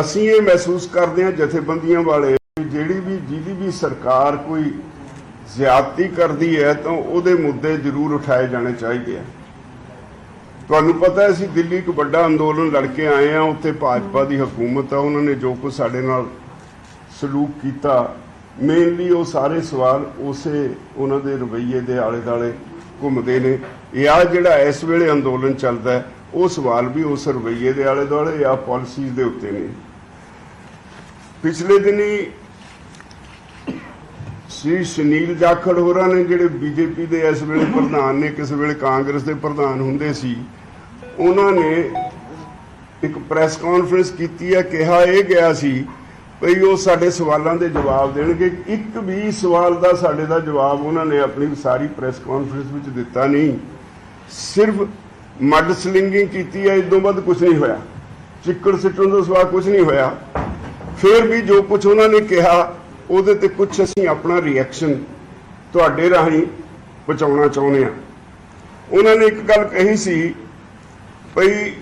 ਅਸੀਂ ਇਹ ਮਹਿਸੂਸ ਕਰਦੇ ਹਾਂ ਜਥੇਬੰਦੀਆਂ ਵਾਲੇ ਵੀ ਜਿਹੜੀ ਵੀ, ਜਿਹਦੀ ਵੀ ਸਰਕਾਰ ਕੋਈ ਜ਼ਿਆਦਤੀ ਕਰਦੀ ਹੈ ਤਾਂ ਉਹਦੇ ਮੁੱਦੇ ਜ਼ਰੂਰ ਉਠਾਏ ਜਾਣੇ ਚਾਹੀਦੇ ਆ। ਤੁਹਾਨੂੰ ਪਤਾ ਅਸੀਂ ਦਿੱਲੀ ਇੱਕ ਵੱਡਾ ਅੰਦੋਲਨ ਲੜ ਕੇ ਆਏ ਆ ਉੱਥੇ ਭਾਜਪਾ ਦੀ ਹਕੂਮਤ ਆ, ਉਹਨਾਂ ਨੇ ਜੋ ਕੁਝ ਸਾਡੇ ਨਾਲ ਸਲੂਕ ਕੀਤਾ। ਮੇਨਲੀ ਉਹ ਸਾਰੇ ਸਵਾਲ ਉਸੇ ਉਹਨਾਂ ਦੇ ਰਵੱਈਏ ਦੇ ਆਲੇ ਦਾਲੇ ਘੁੰਮਦੇ ਨੇ। ਇਹ ਆ ਜਿਹੜਾ ਇਸ ਵੇਲੇ ਅੰਦੋਲਨ ਚੱਲਦਾ ਉਹ ਸਵਾਲ ਵੀ ਉਸ ਰਵੱਈਏ ਦੇ ਆਲੇ ਦੁਆਲੇ ਜਾਂ ਪਾਲਿਸੀਜ਼ ਦੇ ਉੱਤੇ ਨੇ। ਪਿਛਲੇ ਦਿਨੀ ਸ੍ਰੀ ਸੁਨੀਲ ਜਾਖੜ ਹੋਰਾਂ ਨੇ ਜਿਹੜੇ ਬੀਜੇਪੀ ਦੇ ਇਸ ਵੇਲੇ ਪ੍ਰਧਾਨ ਨੇ, ਕਿਸੇ ਵੇਲੇ ਕਾਂਗਰਸ ਦੇ ਪ੍ਰਧਾਨ ਹੁੰਦੇ ਸੀ, ਉਹਨਾਂ ਨੇ ਇੱਕ ਪ੍ਰੈਸ ਕਾਨਫਰੰਸ ਕੀਤੀ ਹੈ, ਕਿਹਾ ਇਹ ਗਿਆ ਸੀ, ਭਈ ਉਹ ਸਾਡੇ ਸਵਾਲਾਂ ਦੇ ਜਵਾਬ ਦੇਣਗੇ। ਇੱਕ ਵੀ ਸਵਾਲ ਦਾ ਸਾਡੇ ਦਾ ਜਵਾਬ ਉਹਨਾਂ ਨੇ ਆਪਣੀ ਸਾਰੀ ਪ੍ਰੈਸ ਕਾਨਫਰੰਸ ਵਿੱਚ ਦਿੱਤਾ ਨਹੀਂ। ਸਿਰਫ ਮੱਡ ਸਲਿੰਗਿੰਗ ਕੀਤੀ ਹੈ, ਇਸ ਤੋਂ ਵੱਧ ਕੁਝ ਨਹੀਂ ਹੋਇਆ। ਚਿੱਕੜ ਸਿੱਟਣ ਤੋਂ ਸਿਵਾ ਕੁਝ ਨਹੀਂ ਹੋਇਆ। ਫਿਰ ਵੀ ਜੋ ਕੁਝ ਉਹਨਾਂ ਨੇ ਕਿਹਾ, ਉਹਦੇ ਤੇ ਕੁਝ ਅਸੀਂ ਆਪਣਾ ਰਿਐਕਸ਼ਨ ਤੁਹਾਡੇ ਰਾਹੀਂ ਪਹੁੰਚਾਉਣਾ ਚਾਹੁੰਦੇ ਹਾਂ। ਉਹਨਾਂ ਨੇ ਇੱਕ ਗੱਲ ਕਹੀ ਸੀ, ਭਈ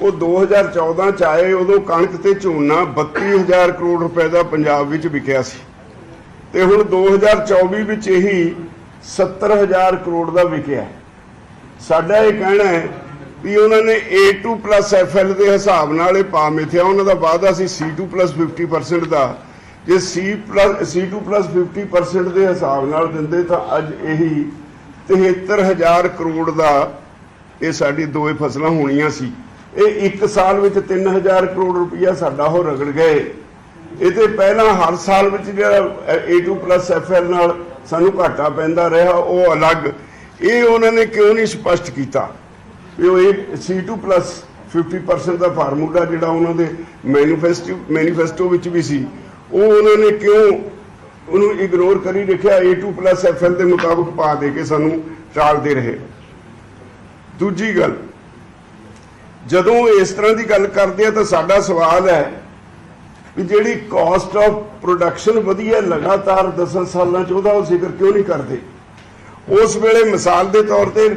ਉਹ 2014 ਚ ਆਏ, ਉਦੋਂ ਕਣਕ ਤੇ ਝੋਨਾ 32000 ਕਰੋੜ ਰੁਪਏ ਦਾ ਪੰਜਾਬ ਵਿੱਚ ਵਿਕਿਆ ਸੀ। ਤੇ ਹੁਣ 2024 ਵਿੱਚ ਇਹੀ 70000 ਕਰੋੜ ਦਾ ਵਿਕਿਆ। ਸਾਡਾ ਇਹ ਕਹਿਣਾ ਹੈ ਵੀ ਉਹਨਾਂ ਨੇ A2 FL ਦੇ ਹਿਸਾਬ ਨਾਲ ਇਹ ਪਾ ਮਿਥਿਆ। ਉਹਨਾਂ ਦਾ ਵਾਅਦਾ ਸੀ C2 50% ਦਾ। ਜੇ C C2 50% ਦੇ ਹਿਸਾਬ ਨਾਲ ਦਿੰਦੇ ਤਾਂ ਅੱਜ ਇਹੀ 73000 ਕਰੋੜ ਦਾ ਇਹ ਸਾਡੀ ਦੋਏ ਫਸਲਾਂ ਹੋਣੀਆਂ ਸੀ। ਇਹ ਇੱਕ ਸਾਲ ਵਿੱਚ 3000 ਕਰੋੜ ਰੁਪਇਆ ਸਾਡਾ ਉਹ ਰਗੜ ਗਏ। ਇਹਦੇ ਪਹਿਲਾਂ ਹਰ ਸਾਲ ਵਿੱਚ ਜਿਹੜਾ A2 FL ਨਾਲ ਸਾਨੂੰ ਘਾਟਾ ਪੈਂਦਾ ਰਿਹਾ, ਉਹ ਅਲੱਗ। ਇਹ ਉਹਨਾਂ ਨੇ ਕਿਉਂ ਨਹੀਂ ਸਪਸ਼ਟ ਕੀਤਾ? ਵੀ ਉਹ ਇਹ C2 50% ਦਾ ਫਾਰਮੂਲਾ ਜਿਹੜਾ ਉਹਨਾਂ ਦੇ ਮੈਨੀਫੈਸਟੋ ਮੈਨੀਫੈਸਟੋ ਵਿੱਚ ਵੀ ਸੀ, ਉਹ ਉਹਨਾਂ ਨੇ ਕਿਉਂ ਉਹਨੂੰ ਇਗਨੋਰ ਕਰੀ ਰੱਖਿਆ A2 FL ਦੇ ਮੁਤਾਬਕ ਪਾ ਦੇ ਕੇ ਸਾਨੂੰ ਟਾਲਦੇ ਰਹੇ। ਦੂਜੀ ਗੱਲ, ਜਦੋਂ ਇਸ ਤਰ੍ਹਾਂ ਦੀ ਗੱਲ ਕਰਦੇ ਆ ਤਾਂ ਸਾਡਾ ਸਵਾਲ ਹੈ ਵੀ ਜਿਹੜੀ ਕਾਸਟ ਆਫ ਪ੍ਰੋਡਕਸ਼ਨ ਵਧੀਆ ਲਗਾਤਾਰ 10 ਸਾਲਾਂ ਚ ਉਹਦਾ ਉਹ ਜ਼ਿਕਰ ਕਿਉਂ ਨਹੀਂ ਕਰਦੇ? ਉਸ ਵੇਲੇ ਮਿਸਾਲ ਦੇ ਤੌਰ ਤੇ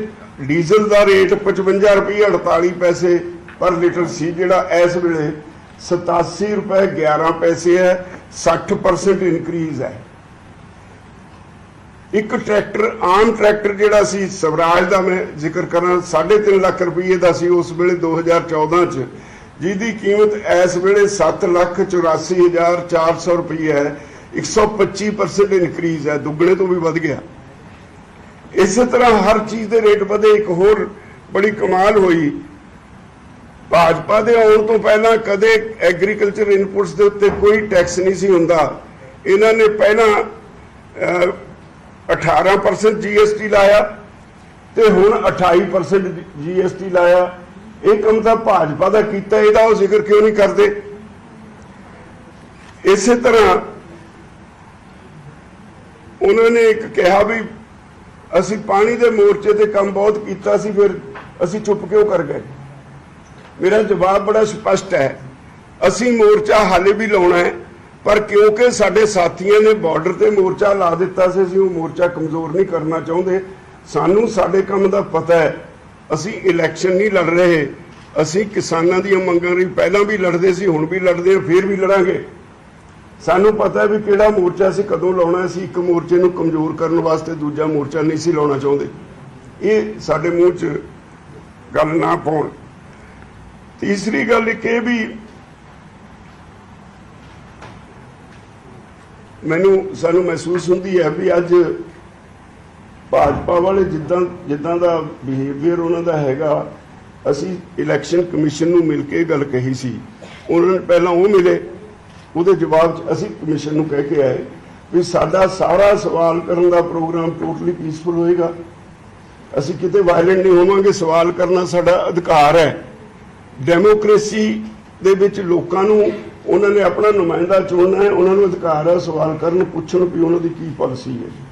ਡੀਜ਼ਲ ਦਾ ਰੇਟ 55 ਰੁਪਏ 48 ਪੈਸੇ ਪਰ ਲੀਟਰ ਸੀ ਜਿਹੜਾ ਇਸ ਵੇਲੇ 87 ਰੁਪਏ 11 ਪੈਸੇ ਹੈ 60% ਇਨਕਰੀਜ਼ ਹੈ। ਇੱਕ ਟਰੈਕਟਰ, ਆਮ ਟਰੈਕਟਰ ਜਿਹੜਾ ਸੀ, ਸਵਰਾਜ ਦਾ ਮੈਂ ਜ਼ਿਕਰ ਕਰਾਂ 3.5 ਲੱਖ ਰੁਪਏ ਦਾ ਸੀ ਉਸ ਵੇਲੇ 2014 ਚ, ਜਿਹਦੀ ਕੀਮਤ ਇਸ ਵੇਲੇ 784400 ਰੁਪਏ ਹੈ 125% ਇਨਕਰੀਜ਼ ਹੈ, ਦੁੱਗਣੇ ਤੋਂ ਵੀ ਵੱਧ ਗਿਆ। ਇਸੇ ਤਰ੍ਹਾਂ ਹਰ ਚੀਜ਼ ਦੇ ਰੇਟ ਵਧੇ ਇੱਕ ਹੋਰ ਬੜੀ ਕਮਾਲ ਹੋਈ। ਭਾਜਪਾ ਦੇ ਆਉਣ ਤੋਂ ਪਹਿਲਾਂ ਕਦੇ ਐਗਰੀਕਲਚਰ ਇਨਪੁਟਸ ਦੇ ਉੱਤੇ ਕੋਈ ਟੈਕਸ ਨਹੀਂ ਸੀ ਹੁੰਦਾ। ਇਹਨਾਂ ਨੇ ਪਹਿਲਾਂ ਅਹ, 18% GST ਲਾਇਆ ਤੇ ਹੁਣ 28% GST ਲਾਇਆ। ਇਹ ਕੰਮ ਤਾਂ ਭਾਜਪਾ ਦਾ ਕੀਤਾ ਇਹਦਾ ਉਹ ਜ਼ਿਕਰ ਕਿਉਂ ਨਹੀਂ ਕਰਦੇ? ਇਸੇ ਤਰ੍ਹਾਂ ਉਹਨਾਂ ਨੇ ਇੱਕ ਕਿਹਾ ਵੀ ਅਸੀਂ ਪਾਣੀ ਦੇ ਮੋਰਚੇ ਤੇ ਕੰਮ ਬਹੁਤ ਕੀਤਾ ਸੀ, ਫਿਰ ਅਸੀਂ ਚੁੱਪ ਕਿਉਂ ਕਰ ਗਏ? ਮੇਰਾ ਜਵਾਬ ਬੜਾ ਸਪਸ਼ਟ ਹੈ। ਅਸੀਂ ਮੋਰਚਾ ਹਾਲੇ ਵੀ ਲਾਉਣਾ ਹੈ, ਪਰ ਕਿਉਂਕਿ ਸਾਡੇ ਸਾਥੀਆਂ ਨੇ ਬਾਰਡਰ ਤੇ ਮੋਰਚਾ ਲਾ ਦਿੱਤਾ ਸੀ, ਅਸੀਂ ਉਹ ਮੋਰਚਾ ਕਮਜ਼ੋਰ ਨਹੀਂ ਕਰਨਾ ਚਾਹੁੰਦੇ। ਸਾਨੂੰ ਸਾਡੇ ਕੰਮ ਦਾ ਪਤਾ ਹੈ, ਅਸੀਂ ਇਲੈਕਸ਼ਨ ਨਹੀਂ ਲੜ ਰਹੇ। ਅਸੀਂ ਕਿਸਾਨਾਂ ਦੀਆਂ ਮੰਗਾਂ ਲਈ ਪਹਿਲਾਂ ਵੀ ਲੜਦੇ ਸੀ, ਹੁਣ ਵੀ ਲੜਦੇ ਹਾਂ, ਫਿਰ ਵੀ ਲੜਾਂਗੇ। ਸਾਨੂੰ ਪਤਾ ਵੀ ਕਿਹੜਾ ਮੋਰਚਾ ਅਸੀਂ ਕਦੋਂ ਲਾਉਣਾ ਸੀ, ਇੱਕ ਮੋਰਚੇ ਨੂੰ ਕਮਜ਼ੋਰ ਕਰਨ ਵਾਸਤੇ ਦੂਜਾ ਮੋਰਚਾ ਨਹੀਂ ਸੀ ਲਾਉਣਾ ਚਾਹੁੰਦੇ। ਇਹ ਸਾਡੇ ਮੂੰਹ 'ਚ ਗੱਲ ਨਾ ਪਾਉਣ। ਤੀਸਰੀ ਗੱਲ ਇੱਕ ਇਹ ਵੀ, ਮੈਨੂੰ, ਸਾਨੂੰ ਮਹਿਸੂਸ ਹੁੰਦੀ ਹੈ ਵੀ ਅੱਜ ਭਾਜਪਾ ਵਾਲੇ ਜਿੱਦਾਂ ਜਿੱਦਾਂ ਦਾ ਬਿਹੇਵੀਅਰ ਉਹਨਾਂ ਦਾ ਹੈਗਾ, ਅਸੀਂ ਇਲੈਕਸ਼ਨ ਕਮਿਸ਼ਨ ਨੂੰ ਮਿਲ ਕੇ ਇਹ ਗੱਲ ਕਹੀ ਸੀ। ਉਹਨਾਂ ਨੇ ਪਹਿਲਾਂ ਉਹ ਮਿਲੇ ਉਹਦੇ ਜਵਾਬ 'ਚ ਅਸੀਂ ਕਮਿਸ਼ਨ ਨੂੰ ਕਹਿ ਕੇ ਆਏ ਵੀ ਸਾਡਾ ਸਾਰਾ ਸਵਾਲ ਕਰਨ ਦਾ ਪ੍ਰੋਗਰਾਮ ਟੋਟਲੀ ਪੀਸਫੁਲ ਹੋਏਗਾ। ਅਸੀਂ ਕਿਤੇ ਵਾਇਲੈਂਟ ਨਹੀਂ ਹੋਵਾਂਗੇ, ਸਵਾਲ ਕਰਨਾ ਸਾਡਾ ਅਧਿਕਾਰ ਹੈ। ਡੈਮੋਕ੍ਰੇਸੀ ਦੇ ਵਿੱਚ ਲੋਕਾਂ ਨੂੰ, ਉਹਨਾਂ ਨੇ ਆਪਣਾ ਨੁਮਾਇੰਦਾ ਚੁਣਨਾ ਹੈ, ਉਹਨਾਂ ਨੂੰ ਅਧਿਕਾਰ ਹੈ ਸਵਾਲ ਕਰਨ, ਪੁੱਛਣ, ਵੀ ਉਹਨਾਂ ਦੀ ਕੀ ਪਾਲਿਸੀ ਹੈ।